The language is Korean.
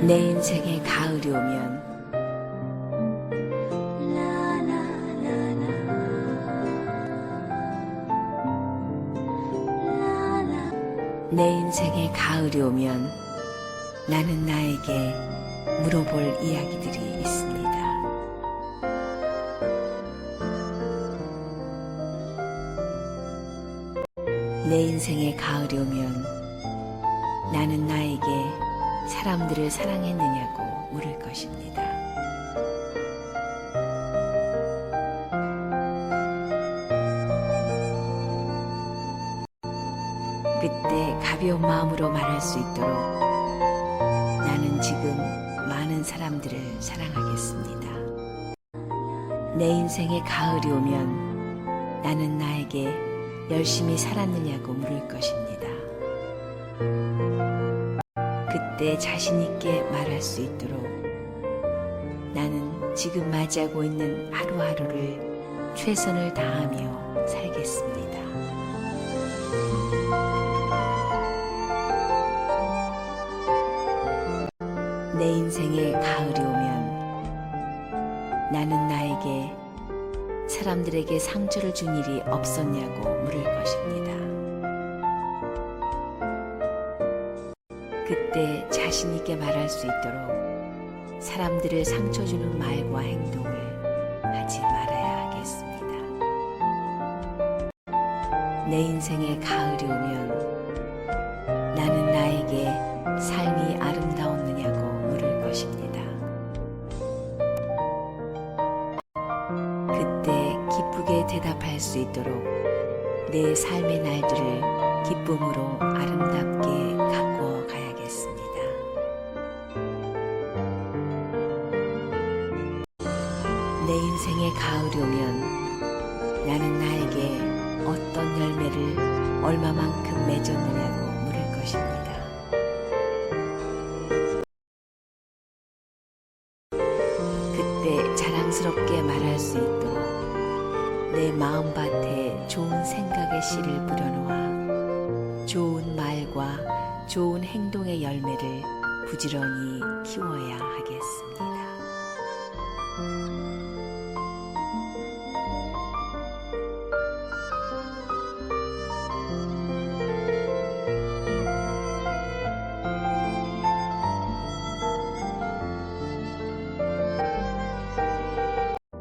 내 인생에 가을이 오면 내 인생에 가을이 오면 나는 나에게 물어볼 이야기들이 있습니다. 내 인생에 가을이 오면 나는 나에게 사람들을 사랑했느냐고 물을 것입니다. 그때 가벼운 마음으로 말할 수 있도록 나는 지금 많은 사람들을 사랑하겠습니다. 내 인생에 가을이 오면 나는 나에게 열심히 살았느냐고 물을 것입니다. 그때 자신있게 말할 수 있도록 나는 지금 맞이하고 있는 하루하루를 최선을 다하며 살겠습니다. 내 인생에 가을이 오면 나는 나에게 사람들에게 상처를 준 일이 없었냐고 물을 것입니다. 그때 자신 있게 말할 수 있도록 사람들을 상처 주는 말과 행동을 하지 말아야 하겠습니다. 내 인생에 가을이 오면 나는 나에게 삶이 아름다웠느냐고 물을 것입니다. 그때 기쁘게 대답할 수 있도록 내 삶의 날들을 기쁨으로 아름답게 가꾸 내 인생의 가을이 오면 나는 나에게 어떤 열매를 얼마만큼 맺었느냐고 물을 것입니다. 그때 자랑스럽게 말할 수 있도록 내 마음밭에 좋은 생각의 씨를 뿌려놓아 좋은 말과 좋은 행동의 열매를 부지런히 키워야 하겠습니다.